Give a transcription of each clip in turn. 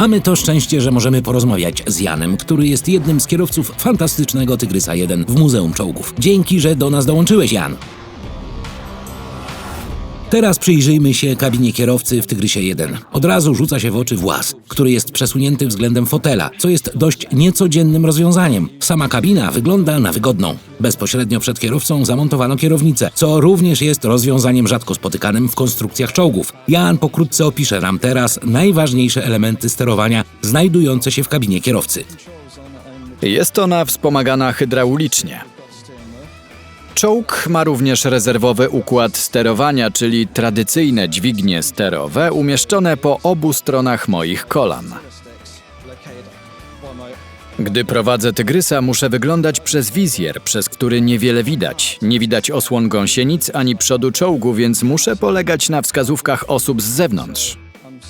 Mamy to szczęście, że możemy porozmawiać z Janem, który jest jednym z kierowców fantastycznego Tygrysa 1 w Muzeum Czołgów. Dzięki, że do nas dołączyłeś, Jan. Teraz przyjrzyjmy się kabinie kierowcy w Tygrysie 1. Od razu rzuca się w oczy włas, który jest przesunięty względem fotela, co jest dość niecodziennym rozwiązaniem. Sama kabina wygląda na wygodną. Bezpośrednio przed kierowcą zamontowano kierownicę, co również jest rozwiązaniem rzadko spotykanym w konstrukcjach czołgów. Jan pokrótce opisze nam teraz najważniejsze elementy sterowania znajdujące się w kabinie kierowcy. Jest ona wspomagana hydraulicznie. Czołg ma również rezerwowy układ sterowania, czyli tradycyjne dźwignie sterowe umieszczone po obu stronach moich kolan. Gdy prowadzę tygrysa, muszę wyglądać przez wizjer, przez który niewiele widać. Nie widać osłon gąsienic ani przodu czołgu, więc muszę polegać na wskazówkach osób z zewnątrz.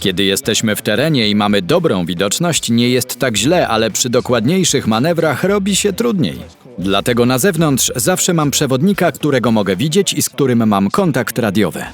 Kiedy jesteśmy w terenie i mamy dobrą widoczność, nie jest tak źle, ale przy dokładniejszych manewrach robi się trudniej. Dlatego na zewnątrz zawsze mam przewodnika, którego mogę widzieć i z którym mam kontakt radiowy.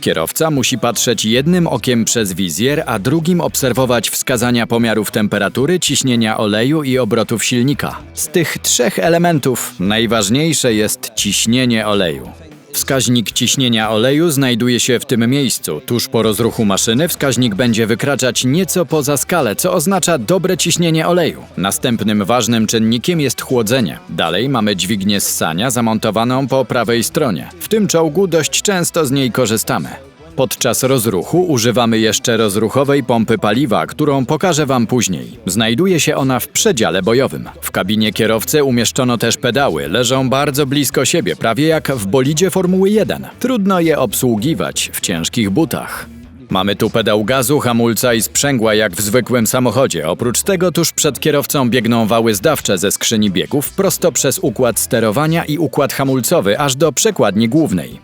Kierowca musi patrzeć jednym okiem przez wizjer, a drugim obserwować wskazania pomiarów temperatury, ciśnienia oleju i obrotów silnika. Z tych trzech elementów najważniejsze jest ciśnienie oleju. Wskaźnik ciśnienia oleju znajduje się w tym miejscu. Tuż po rozruchu maszyny wskaźnik będzie wykraczać nieco poza skalę, co oznacza dobre ciśnienie oleju. Następnym ważnym czynnikiem jest chłodzenie. Dalej mamy dźwignię ssania zamontowaną po prawej stronie. W tym czołgu dość często z niej korzystamy. Podczas rozruchu używamy jeszcze rozruchowej pompy paliwa, którą pokażę Wam później. Znajduje się ona w przedziale bojowym. W kabinie kierowcy umieszczono też pedały, leżą bardzo blisko siebie, prawie jak w bolidzie Formuły 1. Trudno je obsługiwać w ciężkich butach. Mamy tu pedał gazu, hamulca i sprzęgła jak w zwykłym samochodzie. Oprócz tego tuż przed kierowcą biegną wały zdawcze ze skrzyni biegów prosto przez układ sterowania i układ hamulcowy aż do przekładni głównej.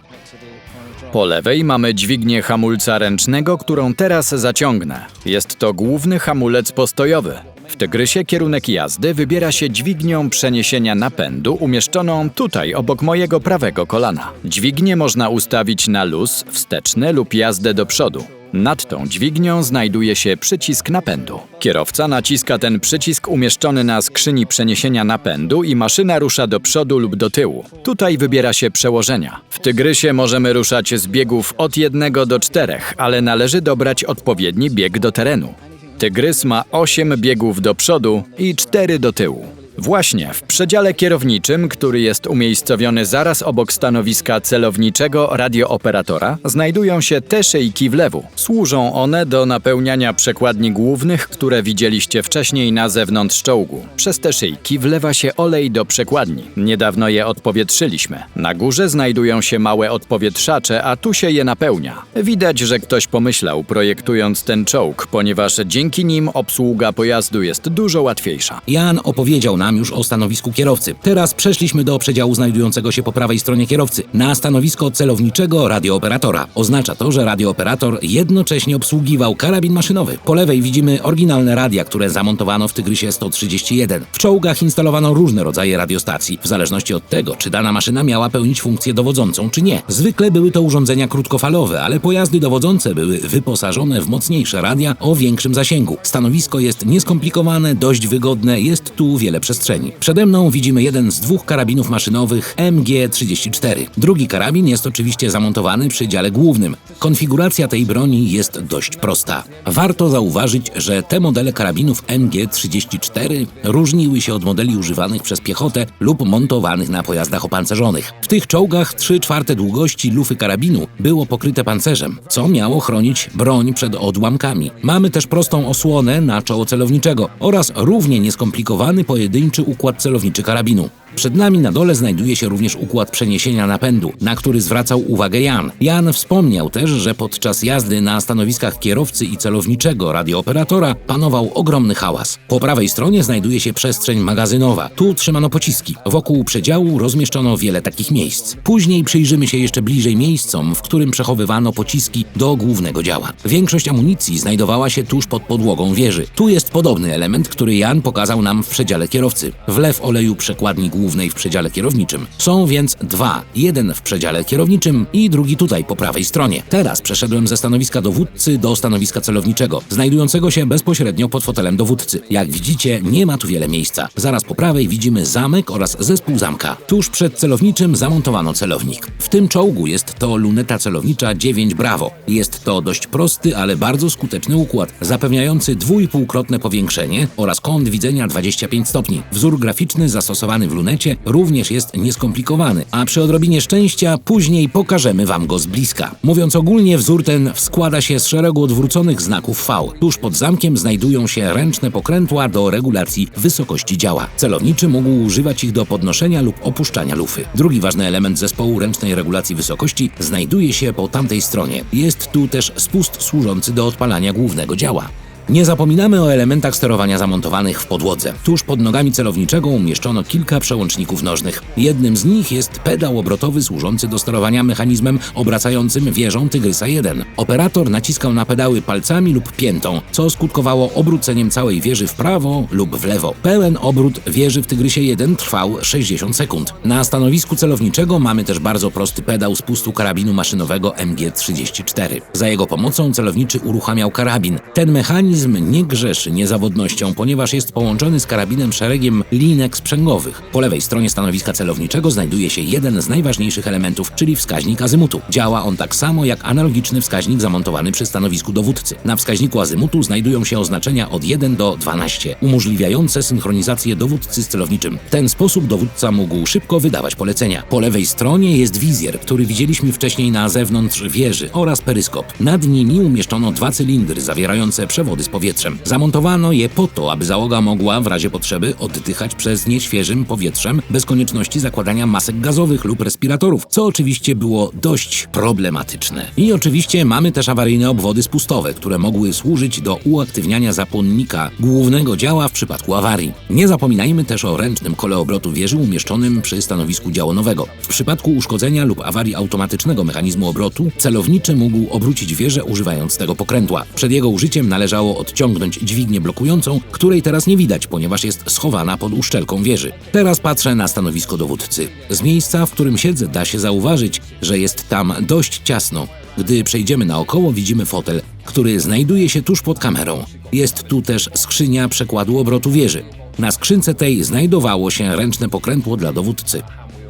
Po lewej mamy dźwignię hamulca ręcznego, którą teraz zaciągnę. Jest to główny hamulec postojowy. W Tygrysie kierunek jazdy wybiera się dźwignią przeniesienia napędu umieszczoną tutaj obok mojego prawego kolana. Dźwignię można ustawić na luz, wsteczny lub jazdę do przodu. Nad tą dźwignią znajduje się przycisk napędu. Kierowca naciska ten przycisk umieszczony na skrzyni przeniesienia napędu i maszyna rusza do przodu lub do tyłu. Tutaj wybiera się przełożenia. W Tygrysie możemy ruszać z biegów od 1 do 4, ale należy dobrać odpowiedni bieg do terenu. Tygrys ma 8 biegów do przodu i 4 do tyłu. Właśnie w przedziale kierowniczym, który jest umiejscowiony zaraz obok stanowiska celowniczego radiooperatora, znajdują się te szyjki wlewu. Służą one do napełniania przekładni głównych, które widzieliście wcześniej na zewnątrz czołgu. Przez te szyjki wlewa się olej do przekładni. Niedawno je odpowietrzyliśmy. Na górze znajdują się małe odpowietrzacze, a tu się je napełnia. Widać, że ktoś pomyślał projektując ten czołg, ponieważ dzięki nim obsługa pojazdu jest dużo łatwiejsza. Jan opowiedział nam już o stanowisku kierowcy. Teraz przeszliśmy do przedziału znajdującego się po prawej stronie kierowcy, na stanowisko celowniczego radiooperatora. Oznacza to, że radiooperator jednocześnie obsługiwał karabin maszynowy. Po lewej widzimy oryginalne radia, które zamontowano w Tygrysie 131. W czołgach instalowano różne rodzaje radiostacji, w zależności od tego, czy dana maszyna miała pełnić funkcję dowodzącą, czy nie. Zwykle były to urządzenia krótkofalowe, ale pojazdy dowodzące były wyposażone w mocniejsze radia o większym zasięgu. Stanowisko jest nieskomplikowane, dość wygodne, jest tu wiele przestrzeni. Przede mną widzimy jeden z dwóch karabinów maszynowych MG34. Drugi karabin jest oczywiście zamontowany przy dziale głównym. Konfiguracja tej broni jest dość prosta. Warto zauważyć, że te modele karabinów MG34 różniły się od modeli używanych przez piechotę lub montowanych na pojazdach opancerzonych. W tych czołgach 3 czwarte długości lufy karabinu było pokryte pancerzem, co miało chronić broń przed odłamkami. Mamy też prostą osłonę na czoło celowniczego oraz równie nieskomplikowany pojedynczy układ celowniczy karabinu. Przed nami na dole znajduje się również układ przeniesienia napędu, na który zwracał uwagę Jan. Jan wspomniał też, że podczas jazdy na stanowiskach kierowcy i celowniczego radiooperatora panował ogromny hałas. Po prawej stronie znajduje się przestrzeń magazynowa. Tu trzymano pociski. Wokół przedziału rozmieszczono wiele takich miejsc. Później przyjrzymy się jeszcze bliżej miejscom, w którym przechowywano pociski do głównego działa. Większość amunicji znajdowała się tuż pod podłogą wieży. Tu jest podobny element, który Jan pokazał nam w przedziale kierowcy. Wlew oleju przekładni głównej w przedziale kierowniczym. Są więc dwa. Jeden w przedziale kierowniczym i drugi tutaj po prawej stronie. Teraz przeszedłem ze stanowiska dowódcy do stanowiska celowniczego, znajdującego się bezpośrednio pod fotelem dowódcy. Jak widzicie, nie ma tu wiele miejsca. Zaraz po prawej widzimy zamek oraz zespół zamka. Tuż przed celowniczym zamontowano celownik. W tym czołgu jest to luneta celownicza 9 Bravo. Jest to dość prosty, ale bardzo skuteczny układ, zapewniający dwójpółkrotne powiększenie oraz kąt widzenia 25 stopni. Wzór graficzny zastosowany w lunecie również jest nieskomplikowany, a przy odrobinie szczęścia później pokażemy Wam go z bliska. Mówiąc ogólnie, wzór ten składa się z szeregu odwróconych znaków V. Tuż pod zamkiem znajdują się ręczne pokrętła do regulacji wysokości działa. Celowniczy mógł używać ich do podnoszenia lub opuszczania lufy. Drugi ważny element zespołu ręcznej regulacji wysokości znajduje się po tamtej stronie. Jest tu też spust służący do odpalania głównego działa. Nie zapominamy o elementach sterowania zamontowanych w podłodze. Tuż pod nogami celowniczego umieszczono kilka przełączników nożnych. Jednym z nich jest pedał obrotowy służący do sterowania mechanizmem obracającym wieżą Tygrysa 1. Operator naciskał na pedały palcami lub piętą, co skutkowało obróceniem całej wieży w prawo lub w lewo. Pełen obrót wieży w Tygrysie 1 trwał 60 sekund. Na stanowisku celowniczego mamy też bardzo prosty pedał spustu karabinu maszynowego MG34. Za jego pomocą celowniczy uruchamiał karabin. Ten mechanizm nie grzeszy niezawodnością, ponieważ jest połączony z karabinem szeregiem linek sprzęgowych. Po lewej stronie stanowiska celowniczego znajduje się jeden z najważniejszych elementów, czyli wskaźnik azymutu. Działa on tak samo jak analogiczny wskaźnik zamontowany przy stanowisku dowódcy. Na wskaźniku azymutu znajdują się oznaczenia od 1 do 12, umożliwiające synchronizację dowódcy z celowniczym. W ten sposób dowódca mógł szybko wydawać polecenia. Po lewej stronie jest wizjer, który widzieliśmy wcześniej na zewnątrz wieży oraz peryskop. Nad nimi umieszczono dwa cylindry zawierające przewody z powietrzem. Zamontowano je po to, aby załoga mogła w razie potrzeby oddychać przez nieświeżym powietrzem bez konieczności zakładania masek gazowych lub respiratorów, co oczywiście było dość problematyczne. I oczywiście mamy też awaryjne obwody spustowe, które mogły służyć do uaktywniania zapłonnika głównego działa w przypadku awarii. Nie zapominajmy też o ręcznym kole obrotu wieży umieszczonym przy stanowisku działonowego. W przypadku uszkodzenia lub awarii automatycznego mechanizmu obrotu, celowniczy mógł obrócić wieżę używając tego pokrętła. Przed jego użyciem należało odciągnąć dźwignię blokującą, której teraz nie widać, ponieważ jest schowana pod uszczelką wieży. Teraz patrzę na stanowisko dowódcy. Z miejsca, w którym siedzę, da się zauważyć, że jest tam dość ciasno. Gdy przejdziemy naokoło, widzimy fotel, który znajduje się tuż pod kamerą. Jest tu też skrzynia przekładu obrotu wieży. Na skrzynce tej znajdowało się ręczne pokrętło dla dowódcy.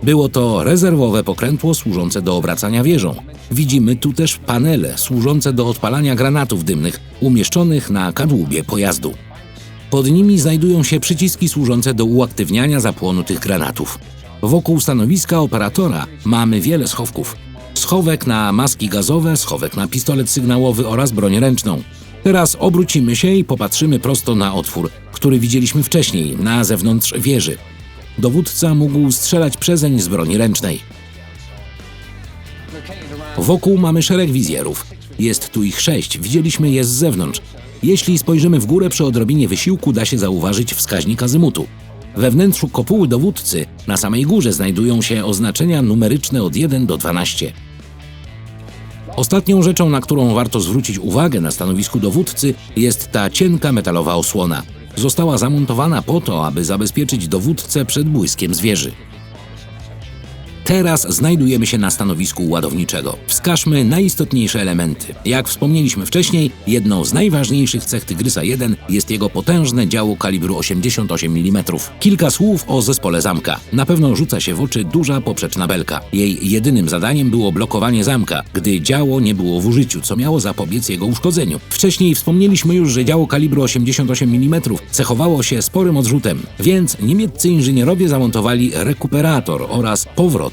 Było to rezerwowe pokrętło służące do obracania wieżą. Widzimy tu też panele służące do odpalania granatów dymnych umieszczonych na kadłubie pojazdu. Pod nimi znajdują się przyciski służące do uaktywniania zapłonu tych granatów. Wokół stanowiska operatora mamy wiele schowków. Schowek na maski gazowe, schowek na pistolet sygnałowy oraz broń ręczną. Teraz obrócimy się i popatrzymy prosto na otwór, który widzieliśmy wcześniej, na zewnątrz wieży. Dowódca mógł strzelać przezeń z broni ręcznej. Wokół mamy szereg wizjerów. Jest tu ich sześć, widzieliśmy je z zewnątrz. Jeśli spojrzymy w górę przy odrobinie wysiłku, da się zauważyć wskaźnik azymutu. We wnętrzu kopuły dowódcy na samej górze znajdują się oznaczenia numeryczne od 1 do 12. Ostatnią rzeczą, na którą warto zwrócić uwagę na stanowisku dowódcy, jest ta cienka metalowa osłona. Została zamontowana po to, aby zabezpieczyć dowódcę przed błyskiem z wieży. Teraz znajdujemy się na stanowisku ładowniczego. Wskażmy najistotniejsze elementy. Jak wspomnieliśmy wcześniej, jedną z najważniejszych cech Tygrysa 1 jest jego potężne działo kalibru 88 mm. Kilka słów o zespole zamka. Na pewno rzuca się w oczy duża poprzeczna belka. Jej jedynym zadaniem było blokowanie zamka, gdy działo nie było w użyciu, co miało zapobiec jego uszkodzeniu. Wcześniej wspomnieliśmy już, że działo kalibru 88 mm cechowało się sporym odrzutem, więc niemieccy inżynierowie zamontowali rekuperator oraz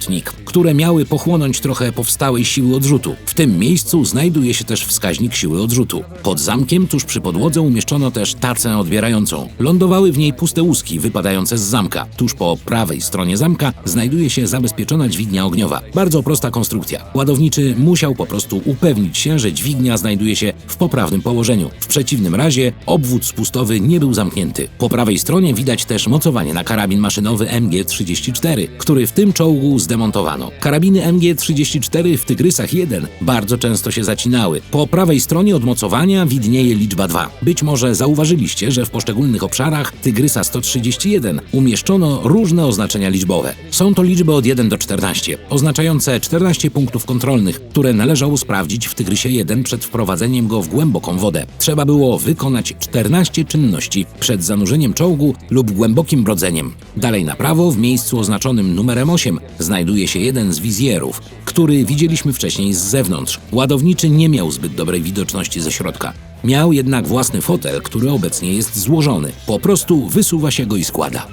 powrot które miały pochłonąć trochę powstałej siły odrzutu. W tym miejscu znajduje się też wskaźnik siły odrzutu. Pod zamkiem, tuż przy podłodze, umieszczono też tacę odbierającą. Lądowały w niej puste łuski wypadające z zamka. Tuż po prawej stronie zamka znajduje się zabezpieczona dźwignia ogniowa. Bardzo prosta konstrukcja. Ładowniczy musiał po prostu upewnić się, że dźwignia znajduje się w poprawnym położeniu. W przeciwnym razie obwód spustowy nie był zamknięty. Po prawej stronie widać też mocowanie na karabin maszynowy MG-34, który w tym czołgu zdaje zdemontowano. Karabiny MG34 w Tygrysach 1 bardzo często się zacinały. Po prawej stronie odmocowania widnieje liczba 2. Być może zauważyliście, że w poszczególnych obszarach Tygrysa 131 umieszczono różne oznaczenia liczbowe. Są to liczby od 1 do 14, oznaczające 14 punktów kontrolnych, które należało sprawdzić w Tygrysie 1 przed wprowadzeniem go w głęboką wodę. Trzeba było wykonać 14 czynności przed zanurzeniem czołgu lub głębokim brodzeniem. Dalej na prawo, w miejscu oznaczonym numerem 8, znajduje się jeden z wizjerów, który widzieliśmy wcześniej z zewnątrz. Ładowniczy nie miał zbyt dobrej widoczności ze środka. Miał jednak własny fotel, który obecnie jest złożony. Po prostu wysuwa się go i składa.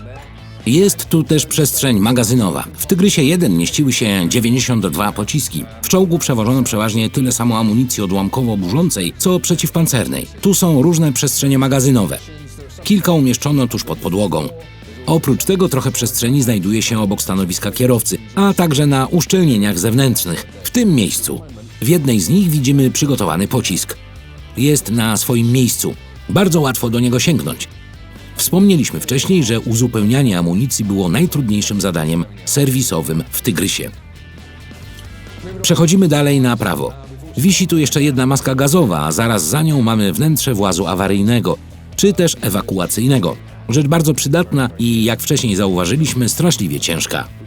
Jest tu też przestrzeń magazynowa. W Tygrysie 1 mieściły się 92 pociski. W czołgu przewożono przeważnie tyle samo amunicji odłamkowo-burzącej, co przeciwpancernej. Tu są różne przestrzenie magazynowe. Kilka umieszczono tuż pod podłogą. Oprócz tego trochę przestrzeni znajduje się obok stanowiska kierowcy, a także na uszczelnieniach zewnętrznych. W tym miejscu. W jednej z nich widzimy przygotowany pocisk. Jest na swoim miejscu. Bardzo łatwo do niego sięgnąć. Wspomnieliśmy wcześniej, że uzupełnianie amunicji było najtrudniejszym zadaniem serwisowym w Tygrysie. Przechodzimy dalej na prawo. Wisi tu jeszcze jedna maska gazowa, a zaraz za nią mamy wnętrze włazu awaryjnego, czy też ewakuacyjnego. Rzecz bardzo przydatna i, jak wcześniej zauważyliśmy, straszliwie ciężka.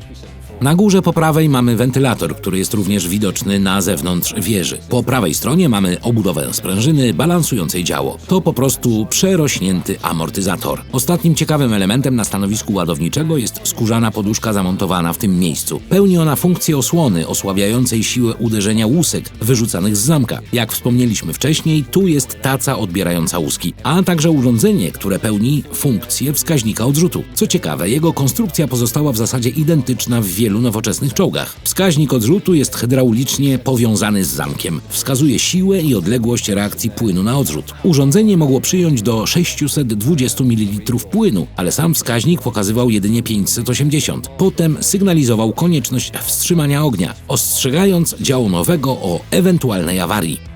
Na górze po prawej mamy wentylator, który jest również widoczny na zewnątrz wieży. Po prawej stronie mamy obudowę sprężyny balansującej działo. To po prostu przerośnięty amortyzator. Ostatnim ciekawym elementem na stanowisku ładowniczego jest skórzana poduszka zamontowana w tym miejscu. Pełni ona funkcję osłony osłabiającej siłę uderzenia łusek wyrzucanych z zamka. Jak wspomnieliśmy wcześniej, tu jest taca odbierająca łuski, a także urządzenie, które pełni funkcję wskaźnika odrzutu. Co ciekawe, jego konstrukcja pozostała w zasadzie identyczna w wielu nowoczesnych czołgach. Wskaźnik odrzutu jest hydraulicznie powiązany z zamkiem. Wskazuje siłę i odległość reakcji płynu na odrzut. Urządzenie mogło przyjąć do 620 ml płynu, ale sam wskaźnik pokazywał jedynie 580. Potem sygnalizował konieczność wstrzymania ognia, ostrzegając działo nowego o ewentualnej awarii.